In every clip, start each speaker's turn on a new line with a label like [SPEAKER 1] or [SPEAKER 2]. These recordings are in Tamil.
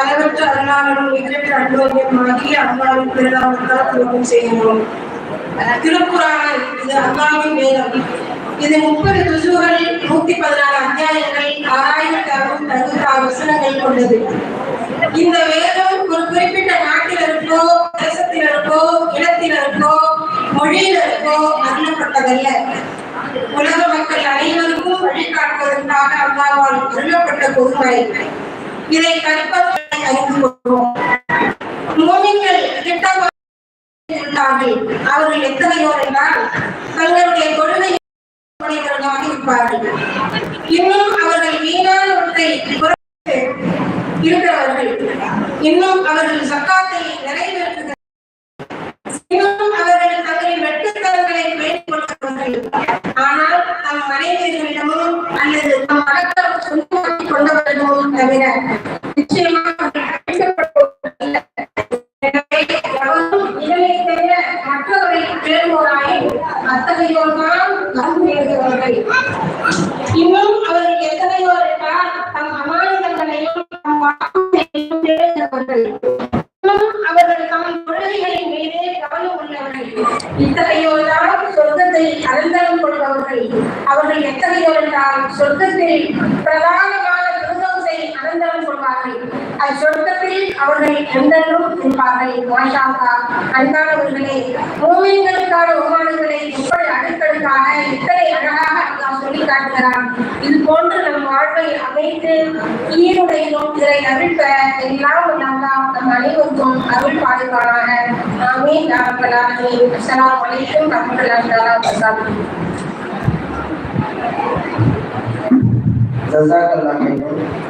[SPEAKER 1] அளவற்ற அருளாளரும் நிகரற்ற அன்போகியமாகி அல்லாவின் பெருநாமத்தால் துவக்கம் செய்கிறோம். அஹ் திருக்குறான் இது அல்லாவின் வேதம். இது முப்பது துசுகள் நூத்தி பதினாறு அத்தியாயங்கள் ஆறாயிரத்தாகவும் அறுபத்தி வசனங்கள் கொண்டது. இந்த வேதம் ஒரு குறிப்பிட்ட நாட்டினருக்கோ தேசத்தினருக்கோ இனத்தினருக்கோ மொழியினருக்கோ அருளப்பட்டதல்ல உலக மக்கள் அனைவருக்கும் வழிகாட்டுவதற்காக அல்லாவால் அருளப்பட்ட பொதுமறை இதை கற்பதை அறிந்து கொள்வோம். மோமின்கள் கிட்டமாக இருந்தார்கள் அவர்கள் எத்தனையோர் என்றால் தங்களுடைய கொள்கை உடையவர்களாக இருப்பார்கள் இன்னும் அவர்கள் வீணானவற்றை புறக்கணித்து இருக்கிறவர்கள். இன்னும் அவர்கள் சக்காத்தை நிறைவேற்றுகிறார்கள். இன்னும் அவர்கள் தங்களின் வெட்டுத்தரங்களை பேணிக் ஆனால் தம் மனைவியர்களிடமும் அல்லது தம் மகத்தம் சொந்தமாக்கி கொண்டவர்களிடமும் தவிர நிச்சயமாக அத்தகையோர்தான் கருமையுடையவர்கள் இன்னும் அவர்கள் எத்தனையோர் என்றால் தம் அமானிதங்களையும் அவர்கள் தம் கொள்கைகளின் மீது கவனம் உள்ளவர்கள். இத்தகையோர்தான் சொர்க்கத்தை அலந்தரம் கொள்பவர்கள். அவர்கள் எத்தகையோர் என்றால் சொர்க்கத்தில் பிரதான திருதோசை அலந்தரம் கொள்வார்கள் அச்சொர்க்கத்தில் அவர்கள் என்றென்றும் இருப்பார்கள்? மாஷால்லா அன்பானவர்களே மூமின்களுக்கான உமானங்களை இப்படி அடுக்கடுக்காக இத்தனை அழகாக அல்லாஹ் சொல்லி காட்டுகிறான். இது போன்று நம் வாழ்வை அமைத்து ஈருடையிலும் இதை அருள்ப எல்லாம் அல்லாஹ் நம் அனைவருக்கும் அருள் பாடுவானாக ஆமீன் ராபலாமி அஸ்லாம் அலைக்கும் ரஹ்மத்துல்லாஹி தஆலா வபரகாத்துஹு.
[SPEAKER 2] ஜஸாக்கல்லாஹ்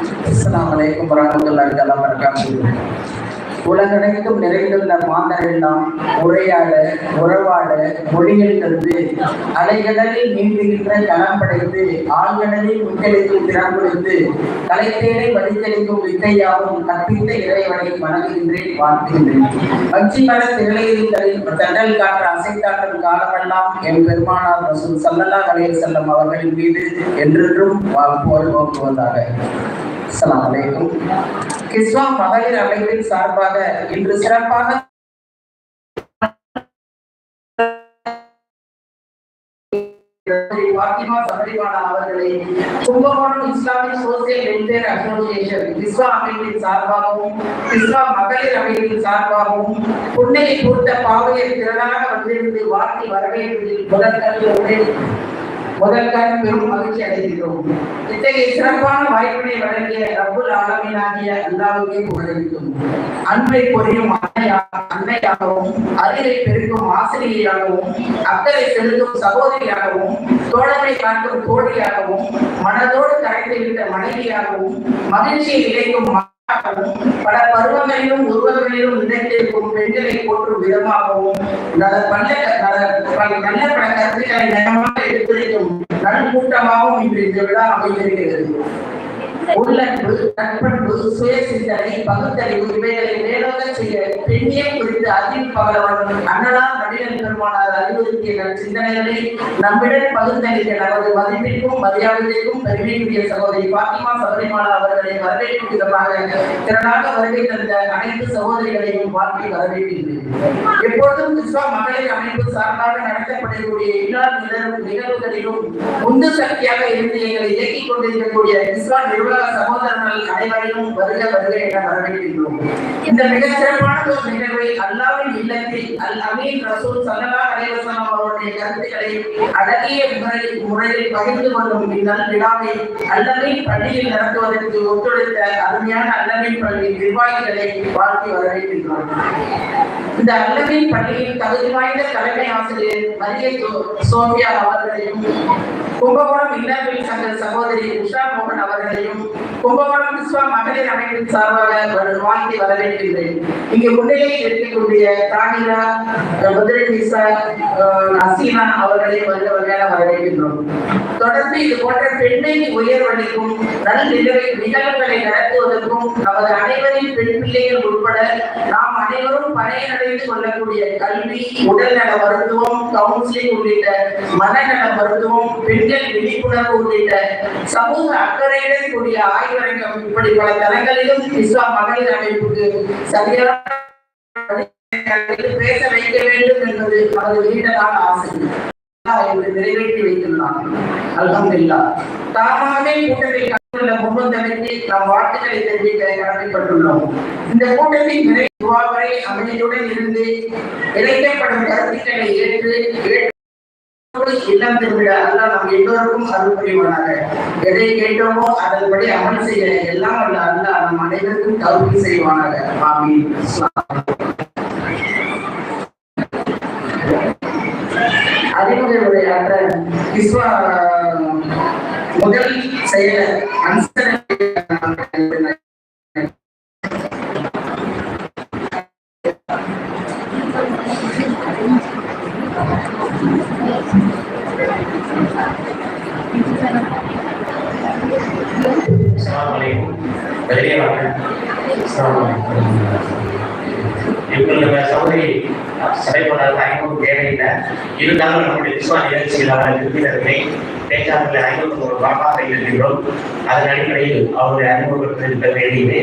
[SPEAKER 2] அஸ்லாம் அஸ்ஸலாமு அலைக்கும் வரஹ்மத்துல்லாஹி தஆலா வபரகாத்துஹு. உலகெங்கும் நிறைந்துள்ள மாந்தரெல்லாம் உரையாட உறவாட மொழிகள் தந்து அலைகடலில் நீந்துகின்ற களம் படைத்து ஆழ்கடலில் முத்தளிக்கும் திறம் கொடுத்து கலைத்தேனை வடித்தளிக்கும் வித்தையாவும் கற்பித்த இறைவனை வணங்குகின்றேன் வாழ்த்துகின்றேன். வஞ்சி மர திரளைகளில் தண்டல் காற்று அசைத்தாட்டும் காலமெல்லாம் என் பெருமானார் ரசூல் சல்லல்லா அலைஹி செல்லம் அவர்களின் மீது என்றென்றும் போர் நோக்குவதாக அஸ்ஸலாமு அலைக்கும். கிஸ்வா மகளிர் அமைப்பின் சார்பாக இன்று சிறப்பாக பாத்திமா சபரிவாலா அவர்களை Kumbakonam Islamic social welfare association Kiswa அமைப்பின் சார்பாகவும் கிஸ்வா மகளிர் அமைப்பின் சார்பாகவும் புன்னையை பூர்த்த பாவையர் திரளாக வந்திருந்து வாழ்த்தி வரவேற்பதில் முதற்கல்வி முதற்காக பெரும் மகிழ்ச்சி அடைகிறோம். இத்தகைய சிறப்பான வாய்ப்பினை வழங்கிய ரப்புல் ஆலமீனாகிய அல்லாவுக்கே புகழளிக்கும். அன்பை பொரியும் அன்னையாகவும் அறிவை பெருக்கும் ஆசிரியையாகவும் அக்கறை செலுத்தும் சகோதரியாகவும் தோழனை காட்டும் தோழியாகவும் மனதோடு கரைந்துவிட்ட மனைவியாகவும் மகிழ்ச்சியை விளைக்கும் பல பருவங்களிலும் உருவங்களிலும் நினைத்திருக்கும் பெண்களை போற்றும் விதமாகவும் நல்ல நல்ல பல- கருத்துக்களை நயமாக எடுத்துரைக்கும் நல்கூட்டமாகவும் இன்று இந்த விழா அமைந்திருக்கிறது. உள்ளன்பு நட்பண்பு சுய சிந்தனை பகுத்தறிவு இவைகளை மேலோக செய்ய பெண்ணியம் குறித்து அதில் பகலவன் அண்ணலார் நடிகர் பெருமானார் அறிவுறுத்திய நம் சிந்தனைகளை நம்மிடம் பகுத்தறிந்த நமது மதிப்பிற்கும் மரியாதைக்கும் பெருமைக்குரிய சகோதரி பாத்திமா சபரிமாலா அவர்களை வரவேற்கும் விதமாக திறனாக வருகை தந்த அனைத்து சகோதரிகளையும் வாழ்க்கை வரவேற்கின்றேன். எப்பொழுதும் விஸ்வா மகளிர் அமைப்பு சார்பாக நடத்தப்படக்கூடிய எல்லா நிகழ்வுகளிலும் உந்து சக்தியாக இருந்து எங்களை இயக்கிக் கொண்டிருக்கக்கூடிய விஸ்வா நிறுவனம் உலக சகோதரர்கள் அனைவரையும் வருக வருக என வரவேற்கின்றோம். இந்த மிக சிறப்பான ஒரு நிகழ்வை அல்லாவின் இல்லத்தில் அல் அமீன் ரசூல் சல்லா அலைவசம் அவருடைய கருத்துக்களை அழகிய முறை முறையில் பகிர்ந்து கொள்ளும் இந்நல் விழாவை அல்லமின் பள்ளியில் நடத்துவதற்கு ஒத்துழைத்த அருமையான அல்லமின் பள்ளி நிர்வாகிகளை வாழ்த்தி வரவேற்கின்றோம். இந்த அல்லமின் பள்ளியின் தகுதி வாய்ந்த தலைமை ஆசிரியர் மரிய சோபியா அவர்களையும் கும்பகோணம் இல்லவில் சங்க சகோதரி உஷா மோகன் அவர்களையும் கும்பகோணம் விஸ்வா மகளிர் அமைப்பின் சார்பாக வாழ்த்தி வரவேற்கின்றேன். இங்கே முன்னிலை இருக்கக்கூடிய தானிரா முதலிசா அசீனா அவர்களை வருக வகையான வரவேற்கின்றோம். தொடர்ந்து இது போன்ற பெண்ணை உயர்வளிக்கும் நல் நிகழ்வுகளை நடத்துவதற்கும் நமது அனைவரின் பெண் பிள்ளைகள் உட்பட நாம் அனைவரும் பயனடைந்து கொள்ளக்கூடிய கல்வி உடல்நல மருத்துவம் கவுன்சிலிங் உள்ளிட்ட மனநல மருத்துவம் பெண்கள் விழிப்புணர்வு உள்ளிட்ட சமூக அக்கறையுடன் கூடிய ஆய்வரங்கம் இப்படி பல தலங்களிலும் இஸ்லா மகளிர் அமைப்புக்கு சரியான பேச வைக்க வேண்டும் என்பது அவரது நீண்ட ஆசை. நிறைவேற்றி வைத்துள்ளார் அல்ஹம்துலில்லாஹ் தாமாகவே கூட்டத்தை முன்வந்தமைக்கு நாம் வாழ்த்துக்களை தெரிவிக்க கடமைப்பட்டுள்ளோம் இந்த கூட்டத்தின் அமைதியுடன் இருந்து இணைக்கப்படும் கருத்துக்களை ஏற்று இல்லம் திருவிழா அல்லாஹ் நம் எல்லோருக்கும் அருள் புரிவானாக. எதை கேட்டோமோ அதன்படி அமல் செய்ய எல்லாம் அல்ல அல்ல நம் அனைவருக்கும் தகுதி செய்வானாக. ஆமி அறிமுக உரையாற்ற விஸ்வா முதல் செயலர் அன்சர்
[SPEAKER 3] வெளியே வாங்க. அஸ்ஸலாமு அலைக்கும் ஐநூறு தேவையில்லை இருந்தாலும் நம்முடைய விஸ்வா நிகழ்ச்சியில் விருந்தினர்களை பேச்சாளர்களை ஐநூறு ஒரு வாக்காக இருக்கின்றோம் அதன் அடிப்படையில் அவருடைய அறிமுகப்படுத்த வேண்டியது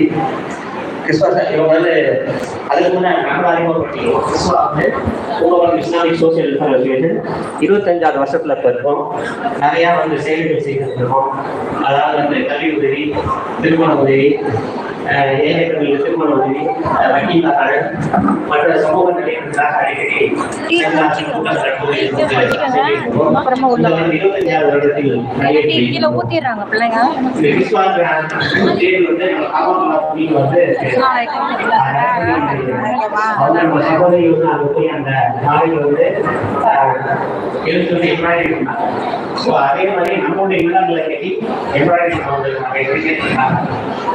[SPEAKER 3] கிறிஸ்துவ இவங்க வந்து அதுக்கு முன்னாடி நம்ம அறிமுகப்படுத்திக்கிறோம் கிறிஸ்துவா வந்து இஸ்லாமிக் சோசியல் அசோசியேஷன் இருபத்தஞ்சாவது வருஷத்துல இப்ப இருக்கோம். நிறைய வந்து சேவைகள் செய்துட்டு இருக்கோம். அதாவது வந்து கல்வி உதவி திருமண உதவி திருமண உதவி கடன் மற்ற சமூக நிலையங்களுக்காக அடிக்கடி வந்து இருபத்தஞ்சாவது வருடத்தில் நம்ம சகோதரி வந்து போய் அந்த நாளைக்கு வந்து எழுத்து எம்ப்ராய்டரி பண்ணாங்க ஸோ அதே மாதிரி நம்மளுடைய இல்லங்களை கட்டி எம்ப்ராய்டரி பண்ணவங்களுக்கு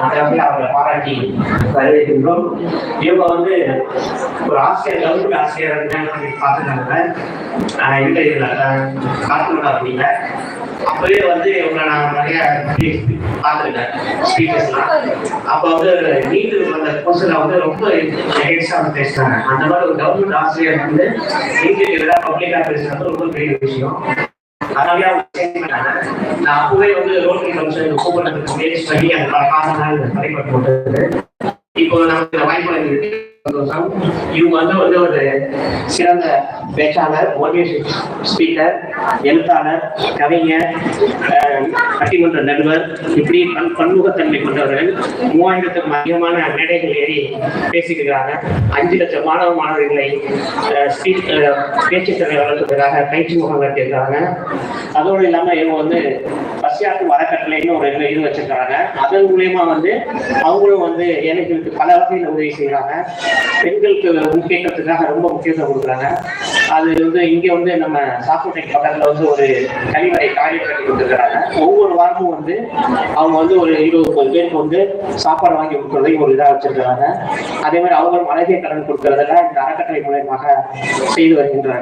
[SPEAKER 3] அதை வந்து அவங்களை பாராட்டி வரவேற்கின்றோம். இவங்க வந்து ஒரு ஆசிரியர் கவர்மெண்ட் ஆசிரியர் பார்த்துருக்காங்க இன்டர்வியூல காட்டுமண்டா அப்படிங்க அப்பவே வந்து இவங்க நான் நிறைய பார்த்துருக்கேன். ஸ்பீக்கர்ஸ்லாம் அப்போ வந்து நீட்டு அந்த கொஸ்டின் வந்து ரொம்ப எகென்ஸ்டாக வந்து பேசுறாங்க அந்த மாதிரி ஒரு கவர்மெண்ட் ஆசிரியர் வந்து நீட்டுக்கு எதிராக பப்ளிக்காக பேசுறது ரொம்ப பெரிய விஷயம். அதனாலே நான் அப்பவே வந்து ரோட்டரி கமிஷன் கூப்பிட்டு முயற்சி பண்ணி அந்த பல காரணங்கள் தடைப்பட்டு இப்போ நமக்கு வாய்ப்பு இருக்கு இவங்க வந்து வந்து ஒரு சிறந்த பேச்சாளர் மோட்டிவேஷன் ஸ்பீக்கர் எழுத்தாளர் கவிஞர் பட்டிமன்ற நடுவர் இப்படி பன் பன்முகத்தன்மை கொண்டவர்கள். மூவாயிரத்துக்கும் அதிகமான மேடைகள் ஏறி பேசியிருக்கிறாங்க அஞ்சு லட்சம் மாணவ மாணவர்களை அஹ், ஸ்பீக் அஹ், பயிற்சி முகாம் நடத்தியிருக்காங்க அதோடு இல்லாமல் இவங்க வந்து பசியாக்கும் அறக்கட்டளைன்னு ஒரு இது இது அதன் மூலயமா வந்து அவங்களும் வந்து ஏழைகளுக்கு பல வகையில் உதவி செய்யறாங்க பெண்களுக்கு முக்கியத்துவத்துக்காக ரொம்ப முக்கியத்துவம் கொடுக்குறாங்க. அது வந்து இங்க வந்து நம்ம சாக்கோட்டை பக்கத்துல வந்து ஒரு கழிவறை காரியம் கட்டி கொடுத்துருக்காங்க ஒவ்வொரு வாரமும் வந்து அவங்க வந்து ஒரு இருபது முப்பது பேருக்கு வந்து சாப்பாடு வாங்கி கொடுக்கறதையும் ஒரு இதாக வச்சிருக்கிறாங்க. அதே மாதிரி அவங்களும் மளிகை கடன் கொடுக்கறதெல்லாம் இந்த அறக்கட்டளை மூலயமாக செய்து வருகின்றார்கள்.